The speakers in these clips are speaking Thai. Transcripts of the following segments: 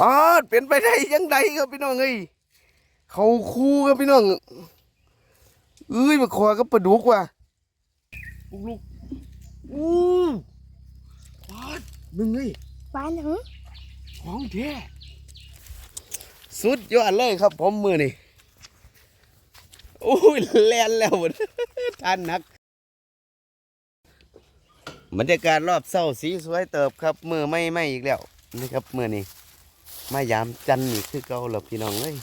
ปาดเป็นไปได้ยังไงครับพี่น้องเอ้ยเขาคู่ครับพี่น้องเอ้ยมาขอกับปลาดุกว่ะลูกลูกอู้ปาดมึงเอ้ยปลาหนังของแท้สุดยอดเลยครับผมมือนี่โอ้ยแลนแล้วหมดทานหนักบรรยากาศรอบเศร้าสีสวยเติบครับมือไม่ไม่อีกแล้วนี่ครับมือนี่ มายามจันนี่คือเก่าแล้วพี่น้องเอ้ย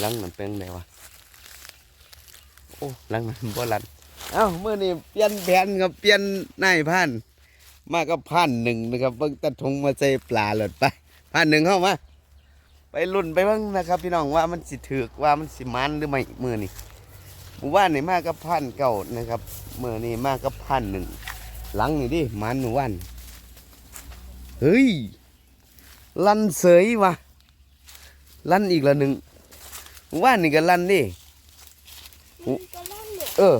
หลังมันเป็นไงวะโอ้หลังมันบ่ลันเอ้าเมื่อนี่เปลี่ยนแผนครับเปลี่ยนนายพันมาก็พันหนึ่งนะครับเบิ่งตะทงมาใส่ปลาหลดไปพันหนึ่งเข้ามาไปลุ่นไปเบิ่งนะครับ พี่น้องว่ามันสิถือว่ามันสิมันหรือไม่มือนี่หมู่บ้านนี่มาก็พันเก่านะครับมือนี่มาก็พันหนึ่งหลังนี่ดิมันหมู่บ้านเฮ้ย ลันเสยวะลันอีกละหนึ่งหมู่บ้านนี่ก็ลันดิมันจะเล่นเนี่ยเออ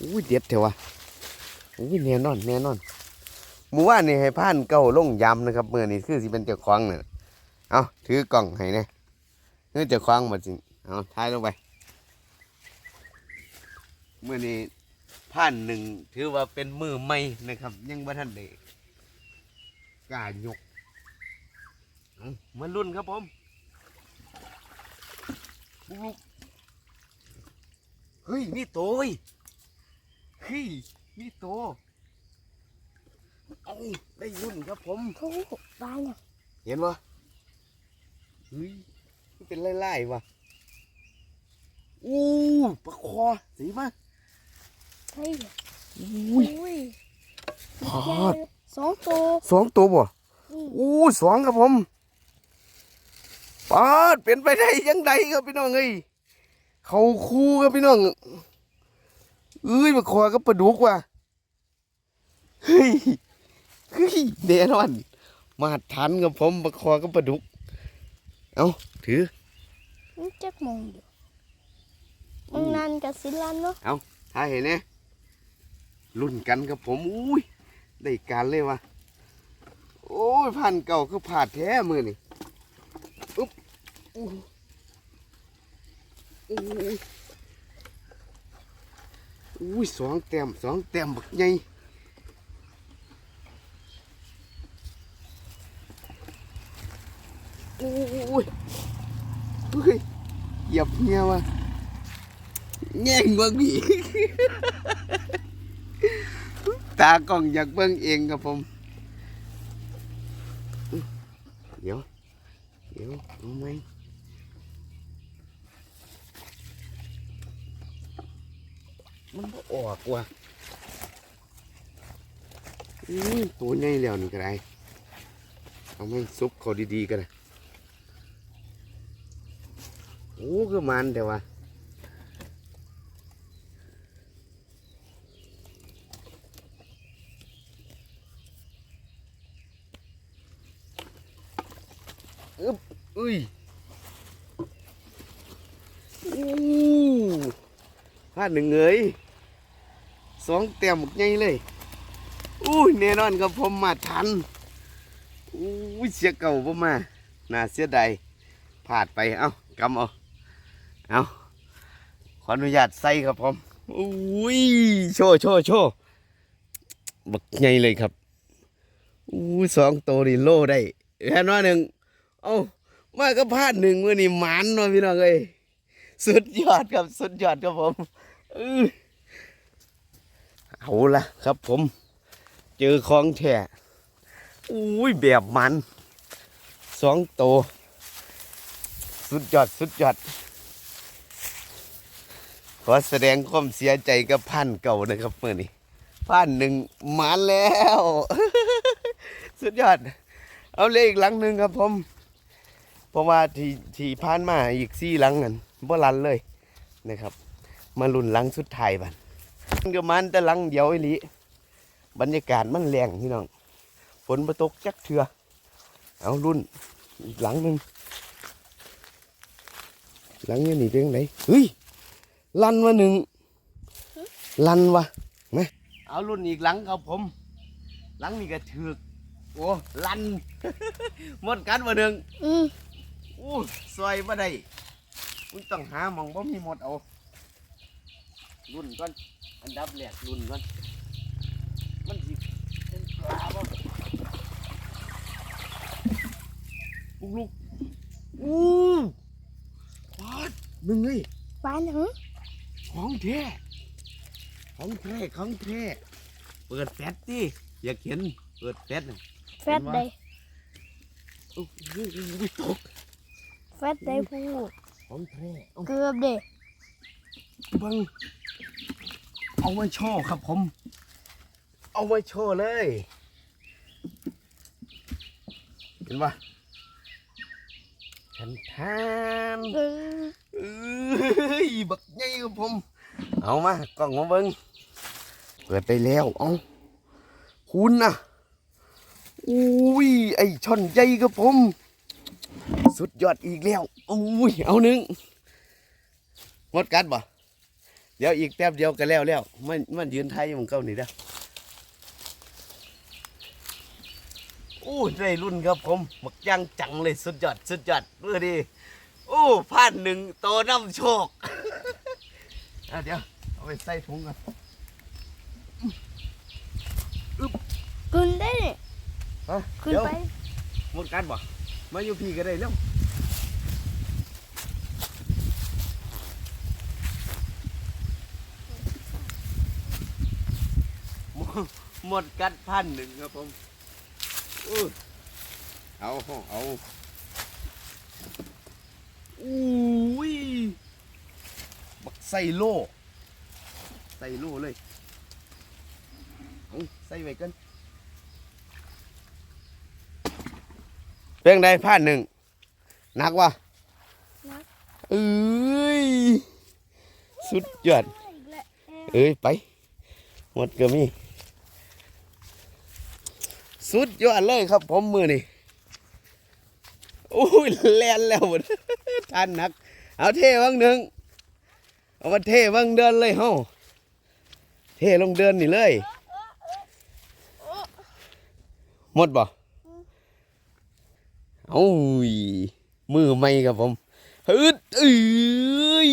อุ้ยเด็ดเถอะวะอุ้ยแน่นอนแน่นอนหมู่ว่านนี่ให้ผ่านเก่าลงยำนะครับเมื่อนี้คือสิเป็นเจ้าของเนี่ยเอาถือกล่องให้เนี่ยเฮ้ยเจ้าของหมดจริงเอาท้ายลงไปเมื่อนี้ผ่านหนึ่งถือว่าเป็นมือใหม่นะครับ ยังบ่ทันได้กล้ายกเอา มาลุ้นครับผมลูกๆเฮ้ยมีโตยเฮ้ยมีโตเอาได้ยุ่นครับผมโอ้ปลาหนังเห็นปะเฮ้ยมันเป็นไล่ๆว่ะอู้ปลาคอสีมาเฮ้ยอุ้ยอุ้ยพอดสองตัวสองตัวบ่อืมอู้สองครับผม ปาดเป็นไปได้ยังไงครับพี่น้องเอ้ยเขาคู่ครับพี่น้องเอ้ยมาคอกับปลาดุกว่ะเฮ้ยเฮ้ยเดนอน มาทันกับผมมาคอกับปลาดุก เอาถือมันจะมองอยู่มึงนั่นกับสิลันเนาะถ้าเห็นเนี่ยรุ่นกันกับผมอุ้ยได้การเลยวะโอ้ยพันเก่าคือผ่าดแท้มือนี่อุ๊บ อู้อู้อุ้ยสองแต้มสองแต้มบักใหญ่อุ้ยเฮ้ยเหยียบเงี้ยวะแง่งเบิ่งพี่ตากล้องอยากเบิ่งเองครับผม เดี๋ยว เดี๋ยวเอาไหม มันบ่ออกว่ะอืมตัวใหญ่แล้วนี่ก็ได้เอาไหมซุปเขาดีๆก็ได้โอ้คือมันแต่ว่าอึ๊บอุ้ยอู้พลาดหนึ่งเอ้ย สองเต็มหมกใหญ่เลยอู้ยแน่นอนครับผมมาทันอู้ยเสียเก่าผมมาน่าเสียดายพลาดไปเอ้ากำเอาเอาขออนุญาตใส่ครับผมอุ้ยโชว์โชว์โชว์บักใหญ่เลยครับอู้ยสองตัวนี่โลได้แค่น้อยหนึ่งเอามาก็พลาดหนึ่งมื่อนี่หมันเนาะพี่น้องเอ้ยสุดยอดครับสุดยอดครับผมอื้อ เอาละครับผม เจอของแท้อุ้ยแบบมันสองโตวสุดยอดสุดยอด ขอแสดงความเสียใจกับพันเก่านะครับเมื่อนี้พันหนึ่งมันแล้ว สุดยอด เอาเลยอีกหลังหนึ่งครับผมเพราะว่าที่ที่ผ่านมาอีกสี่หลังนั่นบ่ลันเลยนะครับ มาลุ่นหลังสุดท้ายบัน ก็มันแต่หลังเดียวไอ้ลิบรรยากาศมันแรงพี่น้องฝนมาตกจักเถื่อเอารุ่นอีกหลังหนึ่งหลังนี้นี่เป็นไงเฮ้ยลันวะหนึ่งลันวะไหมเอารุ่นอีกหลังครับผม หลังนี้ก็ถือกโอ้ลันหมดกันมาหนึ่งอืมอู้ซอยบ่ได้มึงต้องหาหมองบ่มีหมดเอา รุ่นก่อนอันดับแรกรุ่นก่อนมันสิเป็นปลาบ่ลูกลูกอู้ปาดมึงเอ้ยปานหึของแท้ของแท้ของแท้เปิดแฟตดิอยากเห็นเปิดแฟตน่ะแฟตได้โอ้โหตกแฟตได้พูดของแท้เอาเกือบเด้เบิ้ง เอาไว้โชว์ครับผม เอาไว้โชว์เลย เห็นปะแทนแทนเออเอ้ยบักใหญ่ครับผม เอามากล่องมาเบิ้งเปิดไปแล้วเอาคุณนะอุ้ยไอช่อนใหญ่ครับผม สุดยอดอีกแล้วอุ้ยเอาหนึ่งหมดกันบ่ เดี๋ยวอีกแป๊บเดียวก็แล้วแล้วมันมันยืนไทยอยู่หมึงเก้านี่เด้อโอ้ได้รุ่นครับผมหมักย่างจังเลยสุดยอดสุดยอดเมื่อดีโอ้พลาดหนึ่งโตน้ำโชคอะเดี๋ยวเอาไปใส่ถุงกันขึ้นได้นี่ฮะขึ้นเดี๋ยวไป หมดกันบ่มาอยู่พี่ก็ได้แล้ว หมดหมดกัดพันหนึ่งครับผมอู้เอาเอาอุ้ยบักใส่โลใส่โลเลยเอาใส่ไว้กันเพียงใดผ่านหนึ่งหนักวะนัก เอ้ยสุดยอดอีกแล้วเออเอ้ยไป หมดก็มี สุดยอดเลยครับ ผมมือนี่โอ้ยแลนแล้วหมดทานนัก เอาเท่บ้างหนึ่งเอามาเท่บ้างเดินเลยเฮ้าเท่ลงเดินนี่เลย หมดบ่เอายมือไม่ครับผมฮึดเอ้ย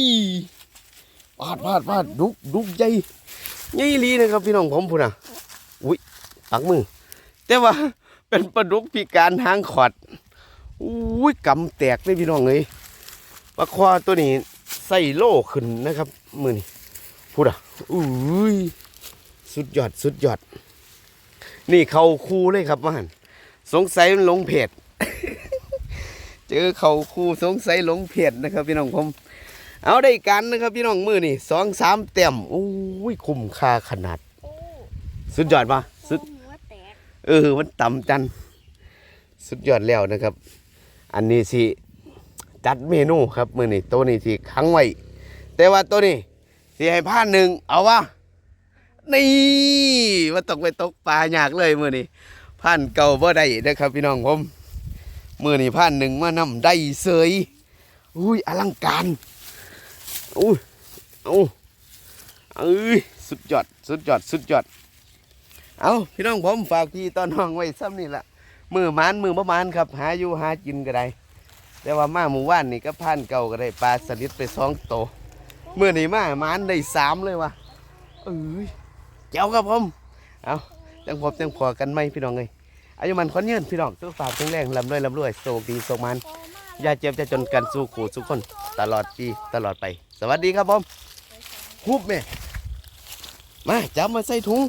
พาดพาดพาดดุกดุกใหญ่ใหญ่ลีนะครับพี่น้องผมพูดนะอุ้ยปักมือ แต่ว่าเป็นปลาดุกพิการหางขอดอุ้ยกำแตกเลยพี่น้องเลยปลาควาตัวนี้ใส่โล่ขึ้นนะครับ มือนี่พูดอะอุ้ยสุดยอดสุดยอด นี่เขาคูเลยครับว่าหันสงสัยมันหลงเพจเจอเขาคูสงสัยหลงเพจนะครับ พี่น้องผม เอาได้กันนะครับ พี่น้องมือนี่สองสามเต็มโอ้ยคุ้มค่าขนาด สุดยอดปะ เออ มันต่ำจัน สุดยอดแล้วนะครับ อันนี้สิ จัดเมนูครับมือนี่ตัวนี้สิขังไว้ แต่ว่าตัวนี้สิให้ผ่านหนึ่งเอาวะนี่ว่าตกไปตกปลาอยากเลยมือนี่ผ่านเก่าบ่ได้นะครับพี่น้องผมมือนี่ผ่านหนึ่งมานำได้เสยอุ้ยอลังการอุ้ยเอาเอ้ยสุดยอด สุดยอด สุดยอด เอาพี่น้องผมฝากพี่ตอนน้องไว้ซ้ำนี่แหละมือมานมือประมานครับ หาอยู่หากินก็ได้ แต่ว่ามาหมู่ว่านนี่ก็ผ่านเก่าก็ได้ปลาสลิดไปสองโตเมื่อนี่มามานได้สามเลยวะเอ้ยเจ้าครับผมเอาจังพบจังพอกันไหมพี่น้องเลยอายุมันคนยืนพี่น้องตัวฝากแข็งแรงลำรวยลำรวยโชคดีโชคมันอย่าเจ็บจะจนกันสู้ขู่ทุกคน ตลอดปีตลอดไป สวัสดีครับผมฮุบแม่มาจับมาใส่ถุง